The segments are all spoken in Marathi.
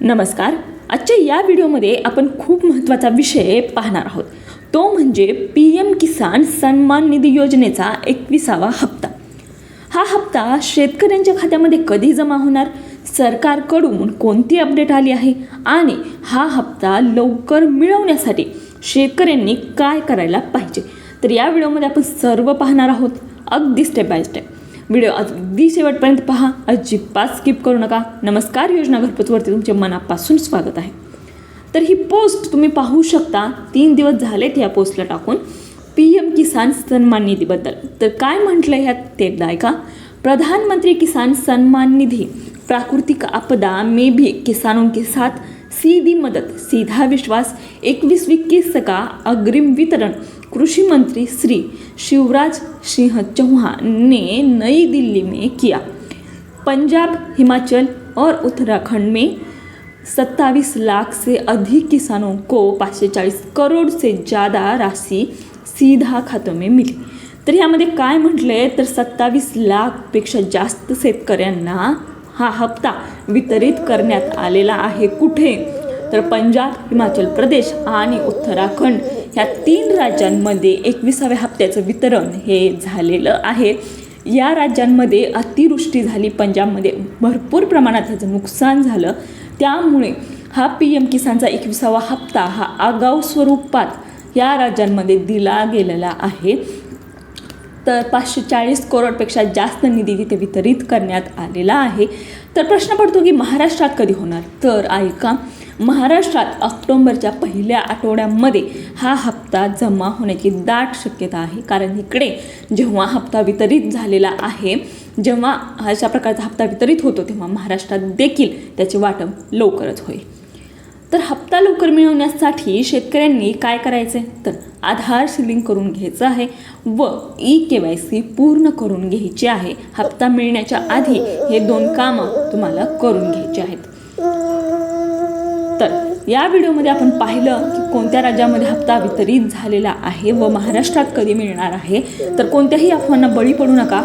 नमस्कार. आजच्या या व्हिडिओमध्ये आपण खूप महत्त्वाचा विषय पाहणार आहोत. तो म्हणजे पी एम किसान सन्मान निधी योजनेचा एकविसावा हप्ता. हा हप्ता शेतकऱ्यांच्या खात्यामध्ये कधी जमा होणार? सरकारकडून कोणती अपडेट आली आहे? आणि हा हप्ता लवकर मिळवण्यासाठी शेतकऱ्यांनी काय करायला पाहिजे? तर या व्हिडिओमध्ये आपण सर्व पाहणार आहोत. अगदी स्टेप बाय स्टेप व्हिडिओ अगदी शेवटपर्यंत पहा. अजिबात स्किप करू नका. नमस्कार योजना घरपोचवरती तुमचे मनापासून स्वागत आहे. तर ही पोस्ट तुम्ही पाहू शकता. तीन दिवस झालेत या पोस्टला टाकून. पी एम किसान सन्मान निधीबद्दल. तर काय म्हटलं ह्यात ते एकदा ऐका. प्रधानमंत्री किसान सन्मान निधी. प्राकृतिक आपदा में भी किसानों के साथ सीधी मदद, सीधा विश्वास एकवीस इक्कीस का अग्रिम वितरण कृषि मंत्री श्री शिवराज सिंह चौहान ने नई दिल्ली में किया। पंजाब, हिमाचल और उत्तराखंड में सत्ताईस लाख से अधिक किसानों को पाचशे चाळीस करोड से ज़्यादा राशि सीधा खातों में मिली। तर ह्यामध्ये काय म्हटलं आहे तर सत्तावीस लाखपेक्षा जास्त शेतकऱ्यांना हा हप्ता वितरित करण्यात आलेला आहे. कुठे? तर पंजाब हिमाचल प्रदेश आणि उत्तराखंड. ह्या तीन राज्यांमध्ये एकविसाव्या हप्त्याचं वितरण हे झालेलं आहे. या राज्यांमध्ये अतिवृष्टी झाली. पंजाबमध्ये भरपूर प्रमाणात ह्याचं नुकसान झालं. त्यामुळे हा पी एम किसानचा एकविसावा हप्ता हा आगाऊ स्वरूपात या राज्यांमध्ये दिला गेलेला आहे. तर पाचशे चाळीस करोडपेक्षा जास्त निधी तिथे वितरित करण्यात आलेला आहे. तर प्रश्न पडतो की महाराष्ट्रात कधी होणार? तर ऐका महाराष्ट्रात ऑक्टोंबरच्या पहिल्या आठवड्यामध्ये हा हप्ता जमा होण्याची दाट शक्यता आहे. कारण इकडे जेव्हा हप्ता वितरित झालेला आहे जेव्हा अशा प्रकारचा हप्ता वितरित होतो तेव्हा महाराष्ट्रात देखील त्याचे वाटप लवकरच होईल. तर हप्ता लवकर मिळवण्यासाठी शेतकऱ्यांनी काय करायचे? तर आधार सिलिंग करून घ्यायचं आहे व ई के वाय सी पूर्ण करून घ्यायची आहे. हप्ता मिळण्याच्या आधी हे दोन कामं तुम्हाला करून घ्यायची आहेत. तर या व्हिडिओमध्ये आपण पाहिलं की कोणत्या राज्यामध्ये हप्ता वितरित झालेला आहे व महाराष्ट्रात कधी मिळणार आहे? तर कोणत्याही अफवांना बळी पडू नका.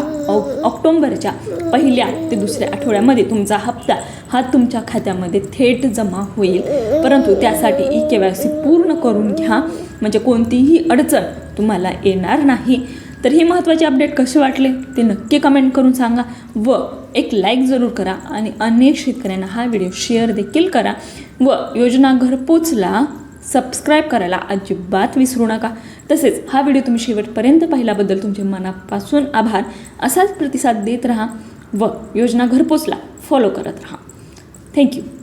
ऑक्टोंबरच्या पहिल्या ते दुसऱ्या आठवड्यामध्ये तुमचा हप्ता हा तुमच्या खात्यामध्ये थेट जमा होईल. परंतु त्यासाठी ई के वाय सी पूर्ण करून घ्या. म्हणजे कोणतीही अडचण तुम्हाला येणार नाही. तर हे महत्त्वाचे अपडेट कसे वाटले ते नक्की कमेंट करून सांगा व एक लाईक जरूर करा आणि अनेक शेतकऱ्यांना हा व्हिडिओ शेअर देखील करा. व योजना घरपोचला सबस्क्राईब करायला अजिबात विसरू नका. तसेच हा व्हिडिओ तुम्ही शेवटपर्यंत पाहिल्याबद्दल तुमचे मनापासून आभार. असाच प्रतिसाद देत राहा व योजना घरपोचला फॉलो करत राहा. Thank you.